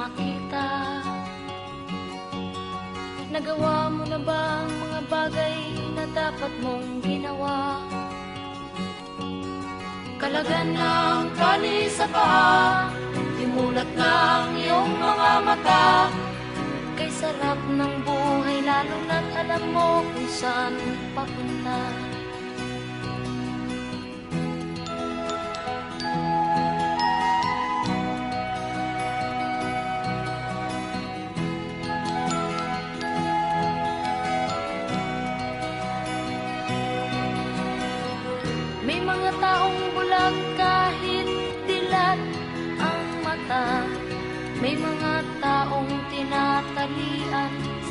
makita. Nagawa mo na ba ang mga bagay na dapat mong ginawa? Kalagan ng tali sa paa Dimulat ng iyong mga mata. Kay sarap ng buhay lalo na't alam mo kung saan papunta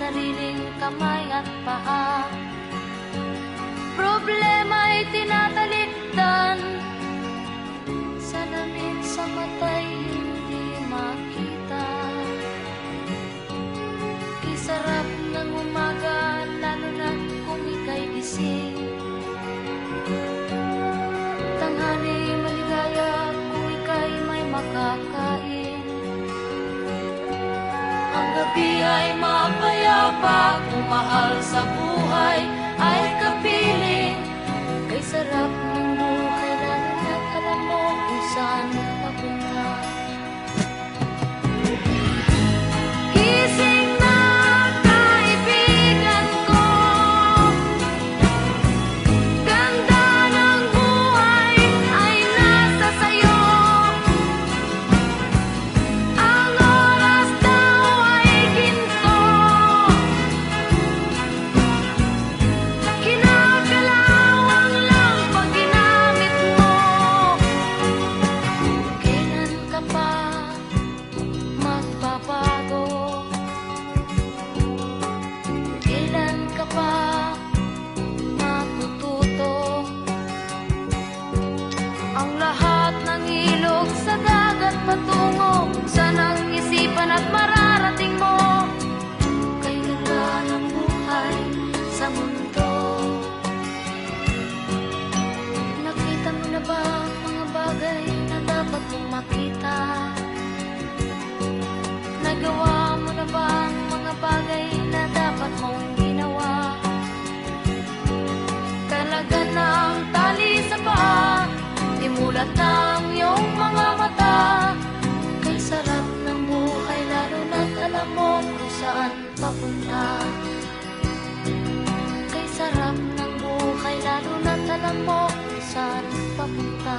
sariling kamay at paa. Problema ay tinatalikdan. Salamin sa mata'y hindi makita. Kisarap ng umaga lalo na kung ika'y gising. Tanghali maligaya kung ika'y may makakain. Ang gabi ay mapayapa kung mahal sa buhay ay kapiling. Kay sarap ng makita? Nagawa mo na ba ang mga bagay na dapat mong ginawa? Talaga ng tali sa paa Dimulat ng iyong mga mata Kay sarap ng buhay lalo na't alam mo kung saan papunta Kay sarap ng buhay lalo na't alam mo kung saan papunta